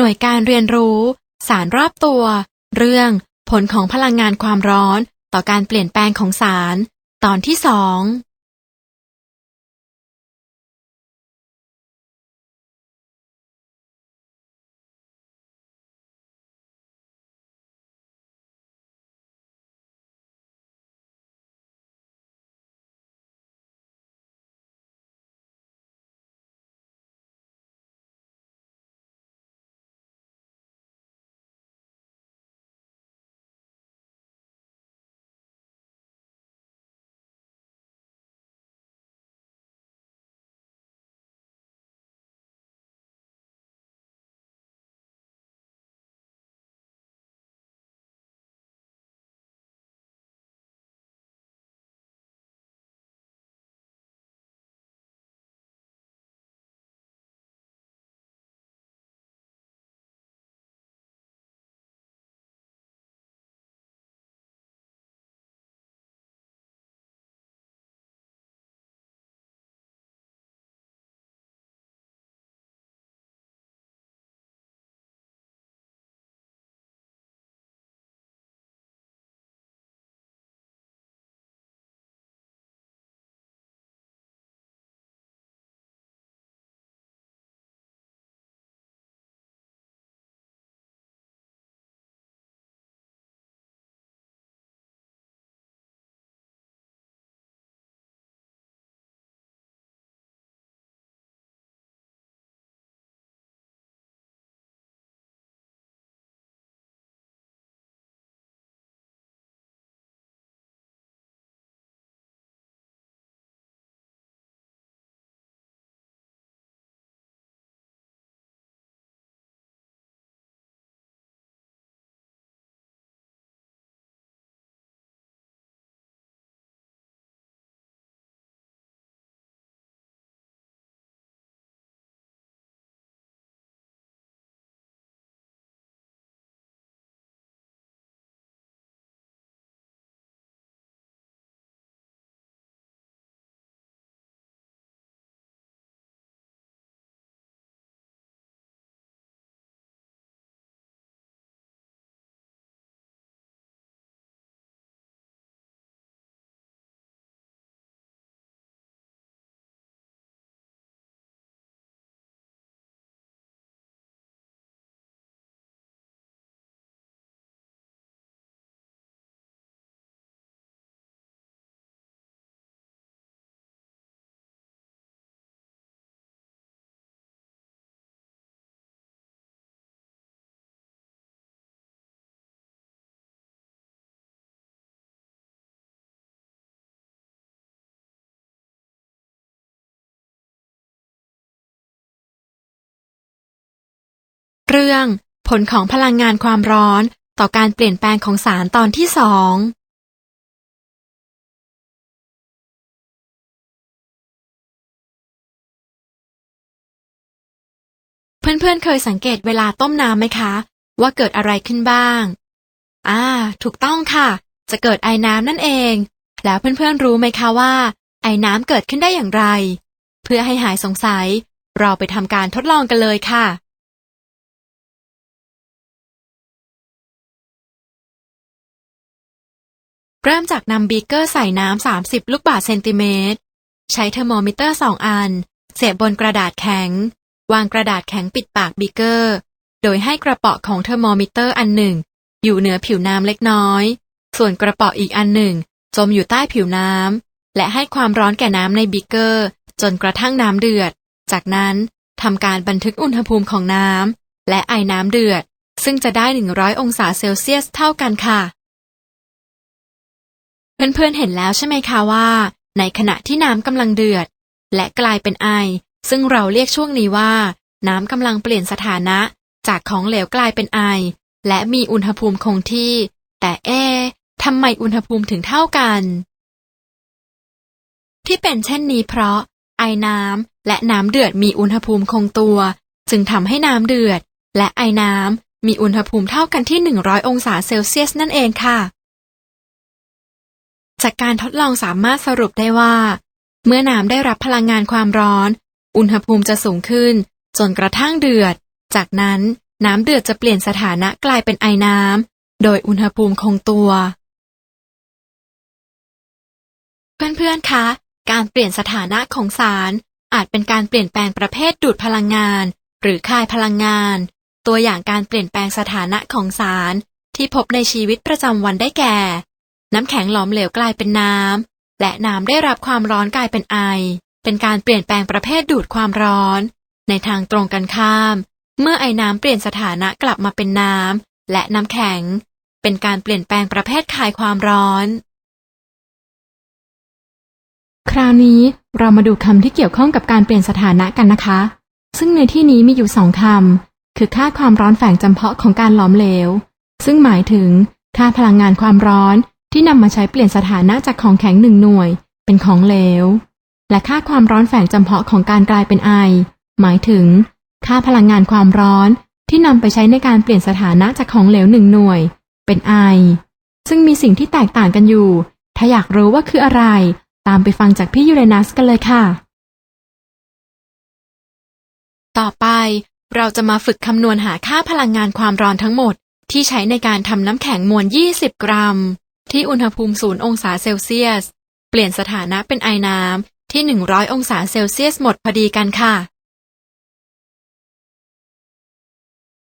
หน่วยการเรียนรู้ สารรอบตัว เรื่องผลของพลังงานความร้อน ต่อการเปลี่ยนแปลงของสาร ตอนที่สอง เรื่อง ผลของพลังงานความร้อนต่อการเปลี่ยนแปลงของสารตอนที่สองเพื่อนๆเคยสังเกตเวลาต้มน้ำไหมคะ ว่าเกิดอะไรขึ้นบ้าง อ่า ถูกต้องค่ะ จะเกิดไอ้น้ำนั่นเอง แล้วเพื่อนๆรู้ไหมคะว่า ไอ้น้ำเกิดขึ้นได้อย่างไร เพื่อให้หายสงสัย เราไปทำการทดลองกันเลยค่ะ เริ่มจากนำบีเกอร์ใส่น้ำ 30 ลูกบาศก์เซนติเมตร ใช้เทอร์โมมิเตอร์สองอัน เสียบบนกระดาษแข็ง วางกระดาษแข็งปิดปากบีเกอร์ โดยให้กระเป๋อของเทอร์โมมิเตอร์อันหนึ่ง อยู่เหนือผิวน้ำเล็กน้อย ส่วนกระเป๋ออีกอันหนึ่ง จมอยู่ใต้ผิวน้ำ และให้ความร้อนแก่น้ำในบีเกอร์ จนกระทั่งน้ำเดือด จากนั้นทำการบันทึกอุณหภูมิของน้ำและไอน้ำเดือด ซึ่งจะได้ 100 องศาเซลเซียสเท่ากันค่ะ เพื่อนๆเห็นแล้วใช่ไหมคะว่า ในขณะที่น้ำกำลังเดือด และกลายเป็นไอ ซึ่งเราเรียกช่วงนี้ว่า น้ำกำลังเปลี่ยนสถานะ จากของเหลวกลายเป็นไอ และมีอุณหภูมิคงที่ แต่เอ๊ะทำไมอุณหภูมิถึงเท่ากัน ที่เป็นเช่นนี้เพราะ ไอน้ำและน้ำเดือดมีอุณหภูมิคงตัว จึงทำให้น้ำเดือด และไอน้ำมีอุณหภูมิเท่ากันที่ 100 องศาเซลเซียสนั่นเองค่ะ จากการทดลองสามารถสรุปได้ว่า เมื่อน้ำได้รับพลังงานความร้อน อุณหภูมิจะสูงขึ้น จนกระทั่งเดือด จากนั้นน้ำเดือดจะเปลี่ยนสถานะกลายเป็นไอน้ำ โดยอุณหภูมิคงตัว เพื่อนๆ คะ การเปลี่ยนสถานะของสาร อาจเป็นการเปลี่ยนแปลงประเภทดูดพลังงาน หรือคายพลังงาน ตัวอย่างการเปลี่ยนแปลงสถานะของสารที่พบในชีวิตประจำวันได้แก่ น้ำแข็งหลอมเหลวกลายเป็นน้ำ และน้ำได้รับความร้อนกลายเป็นไอ เป็นการเปลี่ยนแปลงประเภทดูดความร้อน ในทางตรงกันข้าม เมื่อไอน้ำเปลี่ยนสถานะกลับมาเป็นน้ำและน้ำแข็ง เป็นการเปลี่ยนแปลงประเภทคายความร้อน คราวนี้เรามาดูคำที่เกี่ยวข้องกับการเปลี่ยนสถานะกันนะคะ ซึ่งในที่นี้มีอยู่สองคำคือค่าความร้อนแฝงจำเพาะของการหลอมเหลว ซึ่งหมายถึงค่าพลังงานความร้อน ที่นำมาใช้เปลี่ยนสถานะจากของแข็งหนึ่งหน่วย เป็นของเหลว และค่าความร้อนแฝงจำเพาะของการกลายเป็นไอ หมายถึง ค่าพลังงานความร้อนที่นำไปใช้ในการเปลี่ยนสถานะจากของเหลวหนึ่งหน่วย เป็นไอ ซึ่งมีสิ่งที่แตกต่างกันอยู่ ถ้าอยากรู้ว่าคืออะไร ตามไปฟังจากพี่ยูเรนัสกันเลยค่ะ ต่อไปเราจะมาฝึกคำนวณหาค่าพลังงานความร้อนทั้งหมด ที่ใช้ในการทำน้ำแข็งมวล 20 กรัม ที่อุณหภูมิ0องศาเซลเซียส เปลี่ยนสถานะเป็นไอน้ำที่ 100 องศาเซลเซียสหมดพอดีกันค่ะ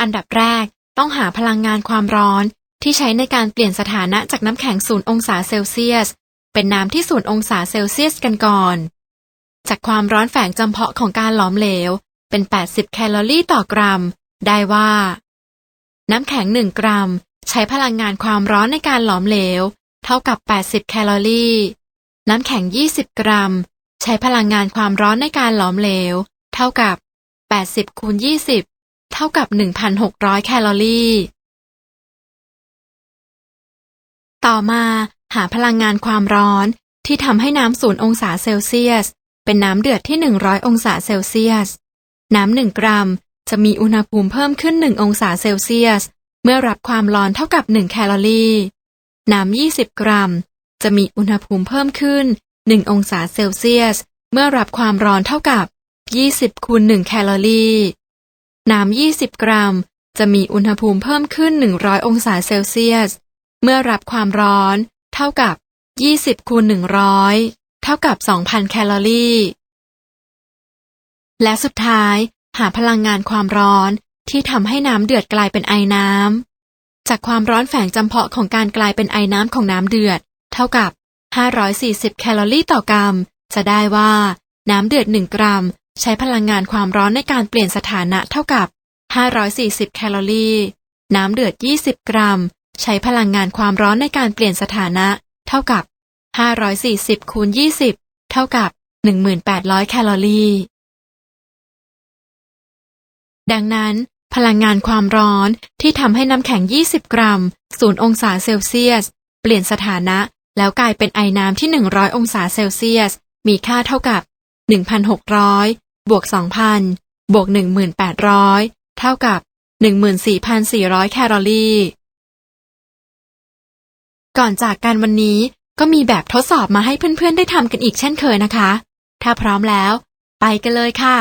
อันดับแรกต้องหาพลังงานความร้อนที่ใช้ในการเปลี่ยนสถานะจากน้ำแข็ง0องศาเซลเซียส เป็นน้ำที่0องศาเซลเซียสกันก่อน จากความร้อนแฝงจำเพาะของการหลอมเหลว เป็น 80 แคลอรี่ต่อกรัม ได้ว่า น้ำแข็ง 1 กรัม ใช้พลังงานความร้อนในการหลอมเหลว เท่ากับ 80 แคลอรี่ น้ำแข็ง 20 กรัม ใช้พลังงานความร้อนในการหลอมเหลว เท่ากับ 80คูณ20 เท่ากับ 1,600 แคลอรี่ ต่อมาหาพลังงานความร้อนที่ทำให้น้ำศูนย์องศาเซลเซียส เป็นน้ำเดือดที่ 100 องศาเซลเซียส น้ำหนึ่งกรัม จะมีอุณหภูมิเพิ่มขึ้น 1 องศาเซลเซียส เมื่อรับความร้อนเท่ากับ 1 แคลอรี่ น้ำ 20 กรัม จะมีอุณหภูมิเพิ่มขึ้น 1 องศาเซลเซียส เมื่อรับความร้อนเท่ากับ 20 คูณ 1 แคลอรี่ น้ำ 20 กรัม จะมีอุณหภูมิเพิ่มขึ้น 100 องศาเซลเซียส เมื่อรับความร้อน เท่ากับ 20 คูณ 100 เท่ากับ 2,000 แคลอรี่ และสุดท้ายหาพลังงานความร้อน ที่ทำให้น้ำเดือดกลายเป็นไอน้ำ จากความร้อนแฝงจำเพาะของการกลายเป็นไอน้ำของน้ำเดือด เท่ากับ 540 แคลอรี่ต่อกรัม จะได้ว่า น้ำเดือด 1 กรัม ใช้พลังงานความร้อนในการเปลี่ยนสถานะเท่ากับ 540 แคลอรี่ น้ำเดือด 20 กรัม ใช้พลังงานความร้อนในการเปลี่ยนสถานะ เท่ากับ 540 คูณ 20 เท่ากับ 1,800 แคลอรี่ ดังนั้น พลังงานความร้อนที่ทำให้น้ำแข็ง 20 กรัม 0 องศาเซลเซียส เปลี่ยนสถานะ แล้วกลายเป็นไอน้ำที่ 100 องศาเซลเซียส มีค่าเท่ากับ 1,600 บวก 2,000 บวก 1,800 เท่ากับ 14,400 แคลอรี่ ก่อนจากกันวันนี้ก็มีแบบทดสอบมาให้เพื่อนๆ ได้ทำกันอีกเช่นเคยนะคะ ถ้าพร้อมแล้ว ไปกันเลยค่ะ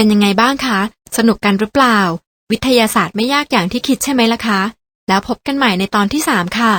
เป็นยังไงบ้างคะ สนุกกันหรือเปล่า วิทยาศาสตร์ไม่ยากอย่างที่คิดใช่ไหมล่ะคะ แล้วพบกันใหม่ในตอนที่สามค่ะ